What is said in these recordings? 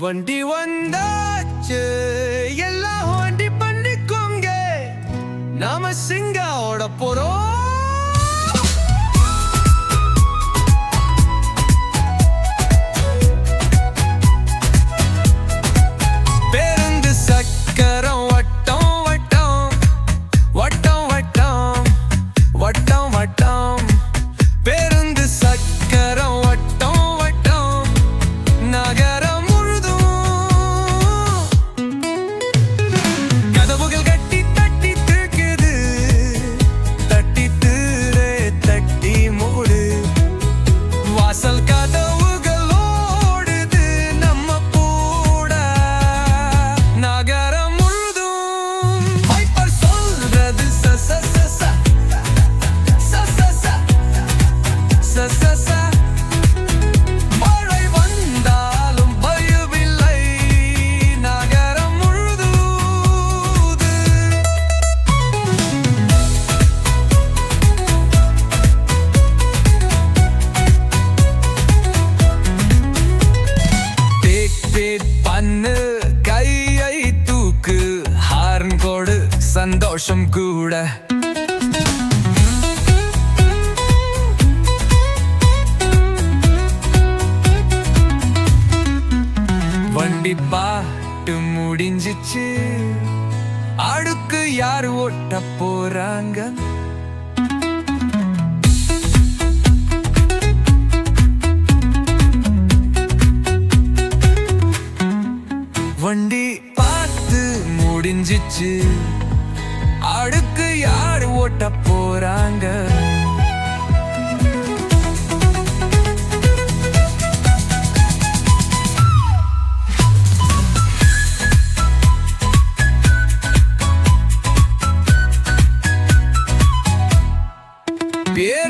வண்டி வந்தாச்சு. எல்லாம் வண்டி பண்ணிக்கோங்க. நாம சிங்காவோட போறோம். സന്തോഷം കൂടെ வண்டி பாட்டு முடிஞ்சிச்சு. அடுக்கு யாரு ஓட்ட போறாங்க? வண்டி பார்த்து முடிஞ்சிச்சு. அடுக்கு யார் ஓட்ட போறாங்க? பேர்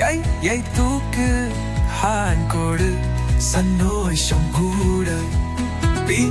கையை தூக்கு ஹான் கொடு. சந்தோஷம் கூட. பி